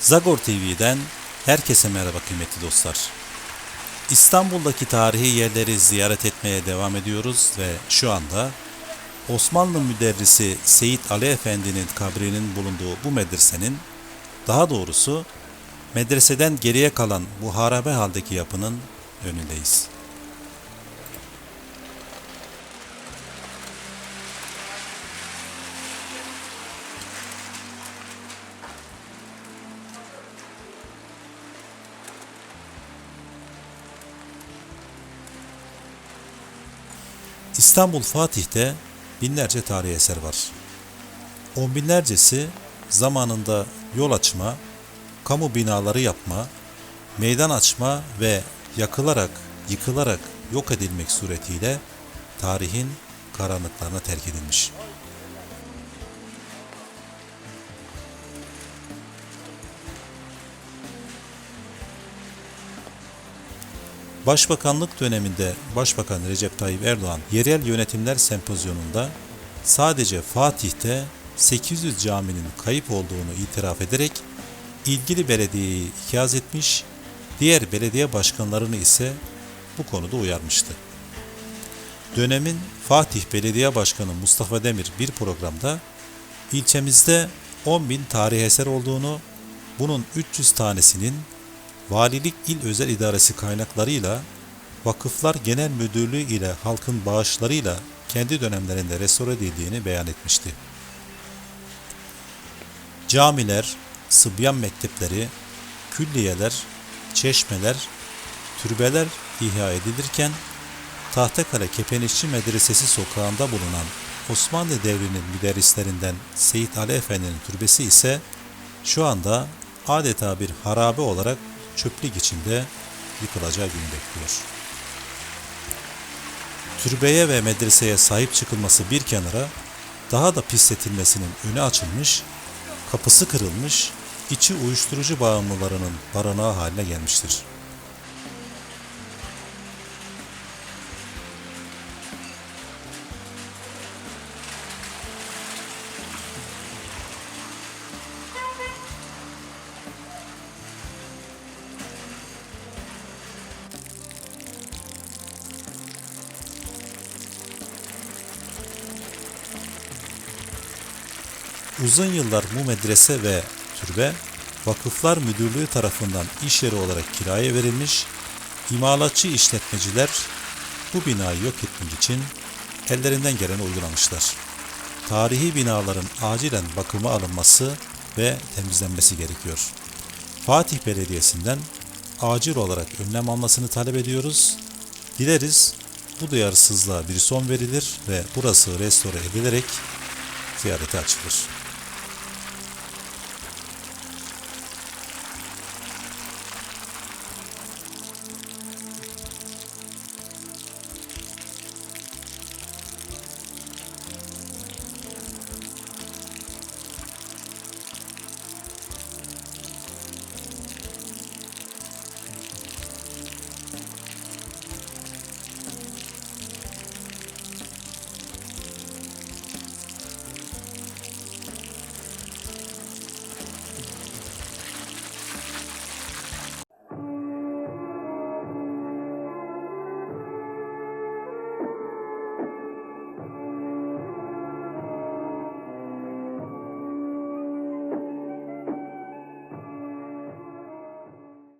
Zagor TV'den herkese merhaba kıymetli dostlar. İstanbul'daki tarihi yerleri ziyaret etmeye devam ediyoruz ve şu anda Osmanlı müderrisi Seyit Ali Efendi'nin kabrinin bulunduğu bu medresenin, daha doğrusu medreseden geriye kalan bu harabe haldeki yapının önündeyiz. İstanbul Fatih'te binlerce tarihi eser var. On binlercesi zamanında yol açma, kamu binaları yapma, meydan açma ve yakılarak, yıkılarak yok edilmek suretiyle tarihin karanlıklarına terk edilmiş. Başbakanlık döneminde Başbakan Recep Tayyip Erdoğan yerel yönetimler sempozyonunda sadece Fatih'te 800 caminin kayıp olduğunu itiraf ederek ilgili belediyeyi ikaz etmiş, diğer belediye başkanlarını ise bu konuda uyarmıştı. Dönemin Fatih Belediye Başkanı Mustafa Demir bir programda ilçemizde 10 bin tarih eser olduğunu, bunun 300 tanesinin Valilik İl Özel İdaresi kaynaklarıyla, Vakıflar Genel Müdürlüğü ile halkın bağışlarıyla kendi dönemlerinde restore edildiğini beyan etmişti. Camiler, sıbyan mektepleri, külliyeler, çeşmeler, türbeler ihya edilirken Tahtakale Kepenişçi Medresesi sokağında bulunan Osmanlı devrinin müderrislerinden Seyit Ali Efendi'nin türbesi ise şu anda adeta bir harabe olarak çöplük içinde yıkılacağı gün bekliyor. Türbeye ve medreseye sahip çıkılması bir kenara, daha da pisletilmesinin önü açılmış, kapısı kırılmış, içi uyuşturucu bağımlılarının barınağı haline gelmiştir. Uzun yıllar bu medrese ve türbe Vakıflar Müdürlüğü tarafından iş yeri olarak kiraya verilmiş, imalatçı işletmeciler bu binayı yok etmek için ellerinden geleni uygulamışlar. Tarihi binaların acilen bakıma alınması ve temizlenmesi gerekiyor. Fatih Belediyesi'nden acil olarak önlem almasını talep ediyoruz. Dileriz bu duyarsızlığa bir son verilir ve burası restore edilerek ziyarete açılır.